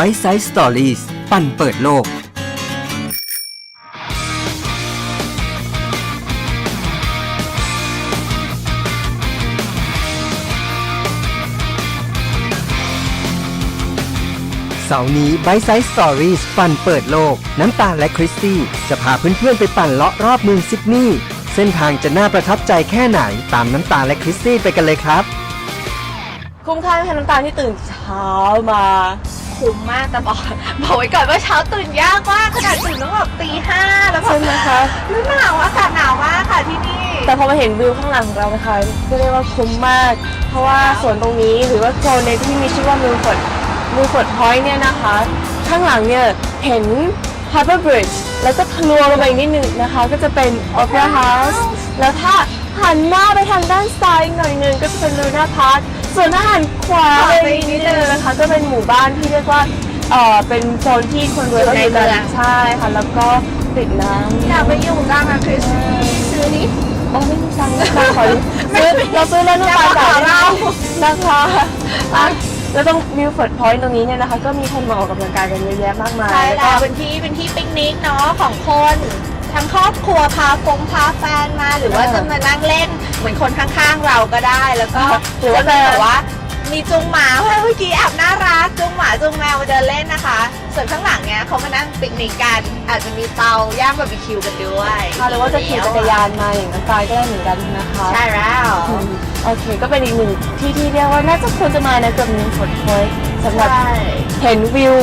ไบซ์ไซส์สตอรี่ปั่นเปิดโลก เสาร์นี้ไบซ์ไซส์สตอรี่ปั่นเปิดโลก น้ำตาลและคริสตี้ จะพาเพื่อนๆไปปั่นเลาะรอบเมืองซิดนีย์ เส้นทางจะน่าประทับใจแค่ไหน ตามน้ำตาลและคริสตี้ไปกันเลยครับ คุ้มค่าไหมคะน้ำตาลที่ตื่นเช้ามา คุ้มมากแต่บอกบอกไว้ก่อนว่าเช้าตื่นยากมากขนาดตื่นต้องแบบตีห้าแล้วแบบใช่ไหมคะ แล้วหนาวอากาศหนาวมากค่ะที่นี่ แต่พอมาเห็นวิวข้างหลังของเรานะคะก็เรียกว่าคุ้มมาก เพราะว่าสวนตรงนี้หรือว่าโซนในที่มีชื่อว่ามิลฟอร์ดมิลฟอร์ดพอยต์เนี่ยนะคะ ข้างหลังเนี่ยเห็น Harbour Bridge แล้วก็ทะลวงลงไปอีกนิดนึงนะคะ ก็จะเป็น Opera House แล้วถ้าหันหน้าไปทางด้านซ้ายอีกหน่อยหนึงก็จะเป็น Luna Park ส่วนถ้าหันขวาไปอีกนิด นึงนะคะก็เป็นหมู่บ้านที่เรียกว่าเออเป็นโซนที่คนรวยเขาอยู่กันใช่ค่ะแล้วก็ติดน้ำ อยากไปอยู่กันนะคริสซื้อนี้ โอ้ไม่มีตังค์นะคะขอซื้อเราซื้อแล้วน้ำตาลจ่ายได้นะคะอะแล้วตรงมิวเฟิร์ดพอยต์ตรงนี้เนี่ยนะคะ ก็มีคนมาออกกำลังกายกันเยอะแยะมากมายใช่แล้วแล้ก็วเป็นที่เป็นที่ปิกนิกเนาะของคนทั้งครอบครัวพาฟงพาแฟนมาหรือว่าจะมานั่งเล่นเหมือนคนข้างๆเราก็ได้แล้วก็หรือว่าจะจะมีแบบว่า มีจุงหมาเมื่อกี้แอบน่ารักจุงหมาจุงแมวมาเดินเล่นนะคะ ส่วนข้างหลังเนี้ยเขามานั่งปิกนิกกันอาจจะมีเตาย่างบาร์บีคิวกันด้วยหรือว่าจะขี่จักรยานมาอย่างน้ำตาลก็ได้เหมือนกันนะคะใช่แล้วอืมโอเค ก็เป็นอีกหนึ่งที่ที่เรียกว่าน่าจะควรจะมานะกับมิวเฟิร์ดพอยต์สำหรับใช่ เห็นวิว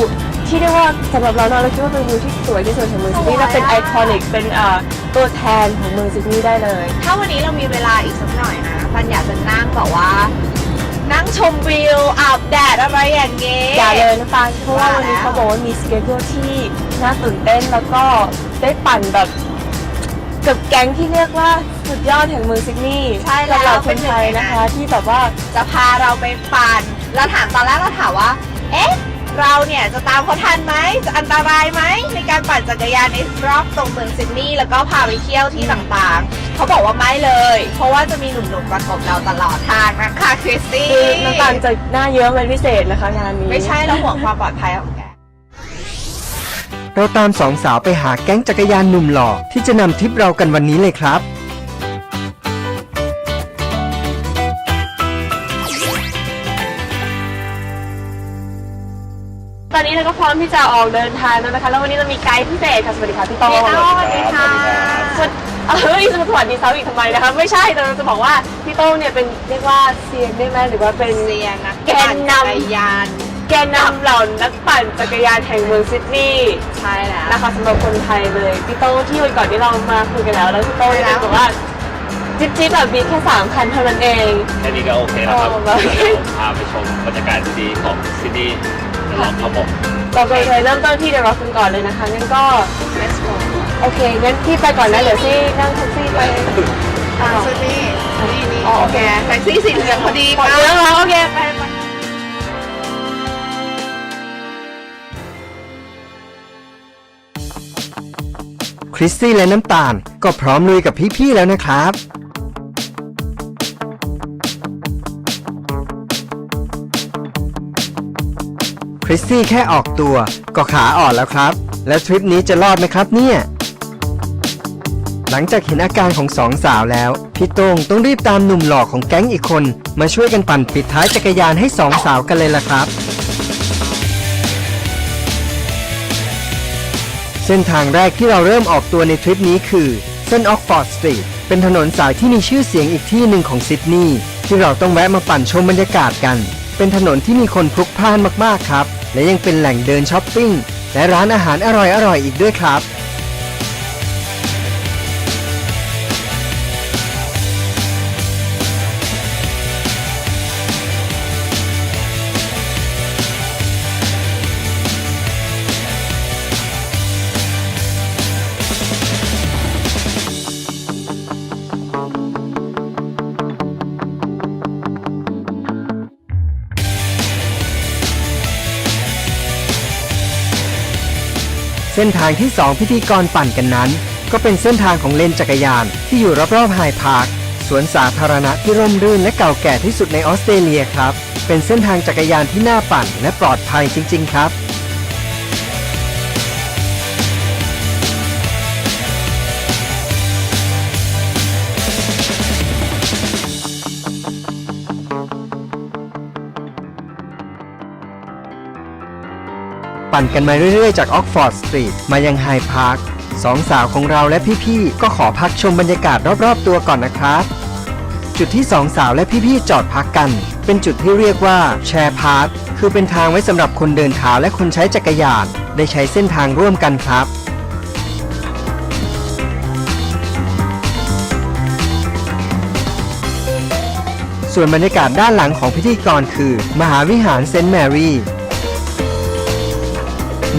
ที่เรียกว่าสำหรับเราเนอะเราคิดว่าเป็นวิวที่สวยที่สุดของเมืองซิดนีย์และเป็นไอคอนิกเป็นเอ่อตัวแทนของเมืองซิดนีย์ได้เลย ถ้าวันนี้เรามีเวลาอีกสักหน่อยนะปันอยากจะนั่งแบบว่า นั่งชมวิวอาบแดดอะไรอย่างเงี้ยอย่าเลยน้ำตาลเพราะว่าวันนี้ว่าแล้วเขาบอกว่ามีสเกจที่น่าตื่นเต้นแล้วก็ได้ปั่นแบบกับแก๊งที่เรียกว่าสุดยอดแห่งเมืองซิดนีย์ใช่แล้วสำหรับคเป็นนหนึ่ไทงยในนั้นนะคะ ที่แบบว่าจะพาเราไปปั่นเราถามตอนแรกเราถามว่า เอ๊ะ เราเนี่ยจะตามเขาทันไหมจะอันตรายไหมในการปั่นจักรยานในรอบตรงเมืองซิดนีย์แล้วก็พาไปเที่ยวที่ต่างๆ เขาบอกว่าไม่เลย เพราะว่าจะมีหนุ่มๆประกบเราตลอดทางนะคะคริสตี้คือน้ำตาลจะหน้าเยอะเป็นพิเศษนะคะงานนี้ ไม่ใช่เราห่วงความปลอดภัยของแกเราตามสองสาวไปหาแก๊งจักรยานหนุ่มหล่อที่จะนำทริปเรากันวันนี้เลยครับ ราก็พร้อมที่จะออกเดินทางแล้วนะคะ แล้ววันนี้เรามีไกด์พิเศษค่ะสวัสดีค่ะพี่โต้งพี่โต้งสวัสดีค่ะ สวัสดีเฮ้ยจะมาสวัสดีซ้ำอีกทำไมนะคะไม่ใช่แต่เราจะบอกว่าพี่โต้งเนี่ยเป็นเรียกว่าเซียนได้ไหมหรือว่าเป็นเซียนนะแกนนำปั่จักรยาน แกนนำเหล่านักปั่นจักรยานแห่งเมืองซิดนีย์ใช่แล้วนะคะสำหรับคนไทยเลยพี่โต้ที่วันก่อนที่เรามาคุยกันแล้วแล้วพี่โต้เนี่ยบอกว่าจิ๊บจิ๊บแบบมีแค่สามคันเท่านั้นเองแค่นี้ก็โอเคแล้วครับโอ้เดี๋ยวโอเคพาไปชมบรรยากาศดีๆของซิดนีย์ลอง ครับผมเราไปเลยเริ่มต้นที่เดอะร็อกกันก่อนเลยนะคะงั้นก็ Let's go โอเคงั้นพี่ไปก่อนนะเดี๋ยวพี่นั่งแท็กซี่ไปอ้าวซิดนีย์นี่นี่อ๋อโอโอเคเคแท็กซี่สีเหลืองพอดีหมดป่ะเรื่องแล้วโอเคไปไปคริสซี่และน้ำตาลก็พร้อมลุยกับพี่ๆแล้วนะครับ คริสซี่แค่ออกตัวก็ขาอ่อนแล้วครับ แล้วทริปนี้จะรอดไหมครับเนี่ย หลังจากเห็นอาการของสองสาวแล้ว พี่โต้งต้องรีบตามหนุ่มหล่อของแก๊งอีกคน มาช่วยกันปั่นปิดท้ายจักรยานให้สองสาวกันเลยล่ะครับ เส้นทางแรกที่เราเริ่มออกตัวในทริปนี้คือ เส้นออกฟอร์ดสตรีทเป็นถนนสายที่มีชื่อเสียงอีกที่หนึ่งของซิดนีย์ที่เราต้องแวะมาปั่นชมบรรยากาศกัน เป็นถนนที่มีคนพลุกพล่านมากๆครับ และยังเป็นแหล่งเดินช้อปปิ้งและร้านอาหารอร่อยๆอีกด้วยครับ เส้นทางที่ 2 พิธีกรปั่นกันนั้น ก็เป็นเส้นทางของเลนจักรยานที่อยู่รอบๆไฮพาร์คสวนสาธารณะที่ร่มรื่นและเก่าแก่ที่สุดในออสเตรเลียครับ เป็นเส้นทางจักรยานที่น่าปั่นและปลอดภัยจริง ๆ ครับ ปั่นกันมาเรื่อยๆ จากออกฟอร์ดสตรีทมายังไฮพาร์คสองสาวของเราและพี่ๆ ก็ขอพักชมบรรยากาศรอบๆ ตัวก่อนนะครับ จุดที่สองสาวและพี่ๆ จอดพักกัน เป็นจุดที่เรียกว่าแชร์พาร์คคือเป็นทางไว้สำหรับคนเดินเท้าและคนใช้จักรยาน ได้ใช้เส้นทางร่วมกันครับส่วนบรรยากาศด้านหลังของพิธีกรคือ มหาวิหารเซนต์แมรี่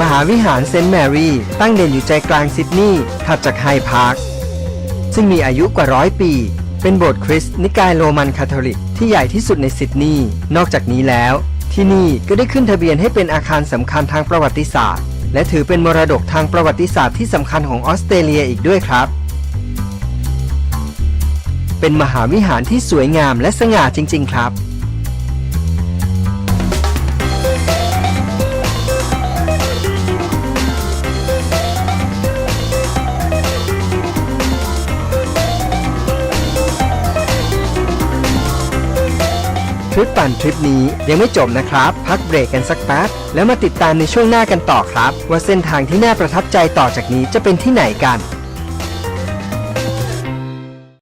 มหาวิหารเซนต์แมรี่ ตั้งเด่นอยู่ใจกลางซิดนีย์ถัดจากไฮพาร์ค ซึ่งมีอายุกว่าร้อยปี เป็นโบสถ์คริสต์นิกายโรมันคาทอลิก ที่ใหญ่ที่สุดในซิดนีย์ นอกจากนี้แล้ว ที่นี่ก็ได้ขึ้นทะเบียนให้เป็นอาคารสำคัญทางประวัติศาสตร์ และถือเป็นมรดกทางประวัติศาสตร์ที่สำคัญของออสเตรเลียอีกด้วยครับ เป็นมหาวิหารที่สวยงามและสง่าจริง ๆ ครับ ริปปั่นทริปนี้ยังไม่จบนะครับ พักเบรกกันสักแป๊บ แล้วมาติดตามในช่วงหน้ากันต่อครับ ว่าเส้นทางที่น่าประทับใจต่อจากนี้จะเป็นที่ไหนกัน